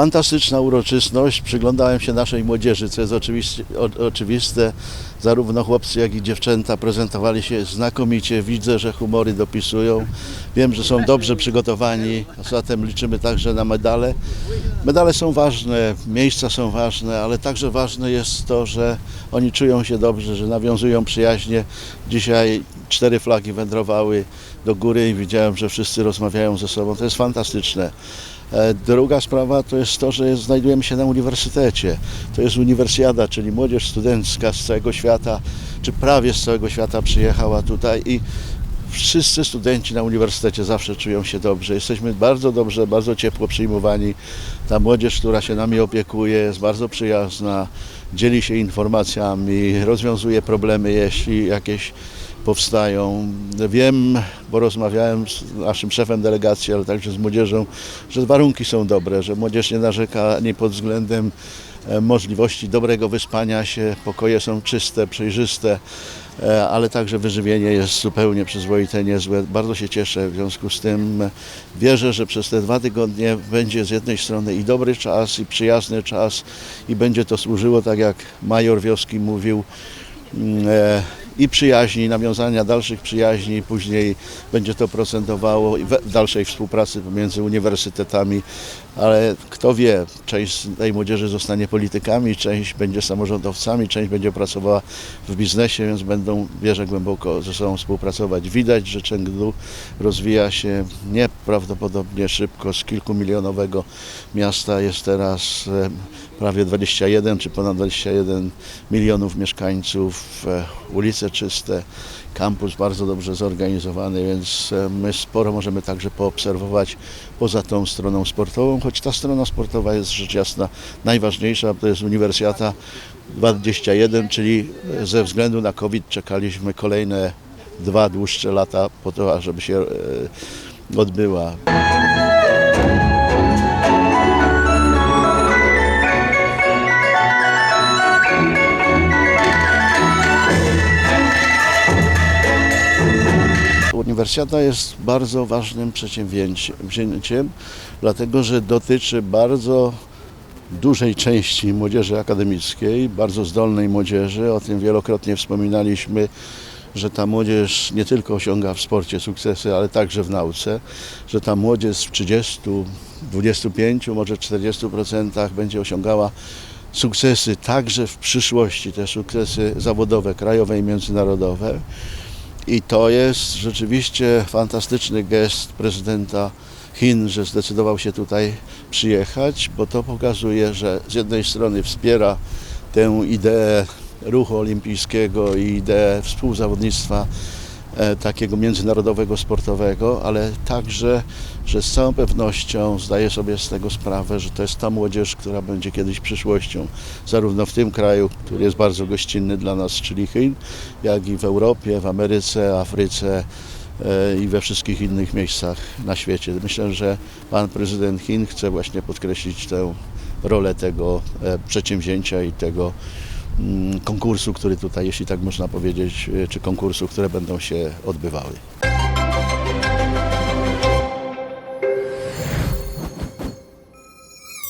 Fantastyczna uroczystość. Przyglądałem się naszej młodzieży, co jest oczywiście, o, oczywiste. Zarówno chłopcy, jak i dziewczęta prezentowali się znakomicie. Widzę, że humory dopisują. Wiem, że są dobrze przygotowani. A zatem liczymy także na medale. Medale są ważne, miejsca są ważne, ale także ważne jest to, że oni czują się dobrze, że nawiązują przyjaźnie. Dzisiaj cztery flagi wędrowały do góry i widziałem, że wszyscy rozmawiają ze sobą. To jest fantastyczne. E, Druga sprawa to jest to, że znajdujemy się na uniwersytecie. To jest uniwersjada, czyli młodzież studencka z całego świata, czy prawie z całego świata przyjechała tutaj i wszyscy studenci na uniwersytecie zawsze czują się dobrze. Jesteśmy bardzo dobrze, bardzo ciepło przyjmowani. Ta młodzież, która się nami opiekuje, jest bardzo przyjazna, dzieli się informacjami, rozwiązuje problemy, jeśli jakieś powstają. Wiem, bo rozmawiałem z naszym szefem delegacji, ale także z młodzieżą, że warunki są dobre, że młodzież nie narzeka ani pod względem e, możliwości dobrego wyspania się, pokoje są czyste, przejrzyste, e, ale także wyżywienie jest zupełnie przyzwoite, niezłe. Bardzo się cieszę, w związku z tym e, wierzę, że przez te dwa tygodnie będzie z jednej strony i dobry czas, i przyjazny czas i będzie to służyło, tak jak major wioski mówił, mm, i przyjaźni, nawiązania dalszych przyjaźni, później będzie to procentowało w dalszej współpracy pomiędzy uniwersytetami, ale kto wie, część tej młodzieży zostanie politykami, część będzie samorządowcami, część będzie pracowała w biznesie, więc będą, wierzę, głęboko ze sobą współpracować. Widać, że Chengdu rozwija się nieprawdopodobnie szybko, z kilkumilionowego miasta jest teraz prawie 21 czy ponad 21 milionów mieszkańców, e, ulice czyste, kampus bardzo dobrze zorganizowany, więc e, my sporo możemy także poobserwować poza tą stroną sportową, choć ta strona sportowa jest rzecz jasna najważniejsza, to jest Uniwersjata 21, czyli e, ze względu na COVID czekaliśmy kolejne dwa dłuższe lata po to, ażeby się odbyła. Uniwersjata jest bardzo ważnym przedsięwzięciem, dlatego że dotyczy bardzo dużej części młodzieży akademickiej, bardzo zdolnej młodzieży. O tym wielokrotnie wspominaliśmy, że ta młodzież nie tylko osiąga w sporcie sukcesy, ale także w nauce, że ta młodzież w 30, 25, może 40% będzie osiągała sukcesy także w przyszłości, te sukcesy zawodowe, krajowe i międzynarodowe. I to jest rzeczywiście fantastyczny gest prezydenta Chin, że zdecydował się tutaj przyjechać, bo to pokazuje, że z jednej strony wspiera tę ideę ruchu olimpijskiego i ideę współzawodnictwa takiego międzynarodowego, sportowego, ale także, że z całą pewnością zdaje sobie z tego sprawę, że to jest ta młodzież, która będzie kiedyś przyszłością, zarówno w tym kraju, który jest bardzo gościnny dla nas, czyli Chin, jak i w Europie, w Ameryce, Afryce e, i we wszystkich innych miejscach na świecie. Myślę, że pan prezydent Chin chce właśnie podkreślić tę rolę tego e, przedsięwzięcia i tego konkursu, który tutaj, jeśli tak można powiedzieć, e, czy konkursów, które będą się odbywały.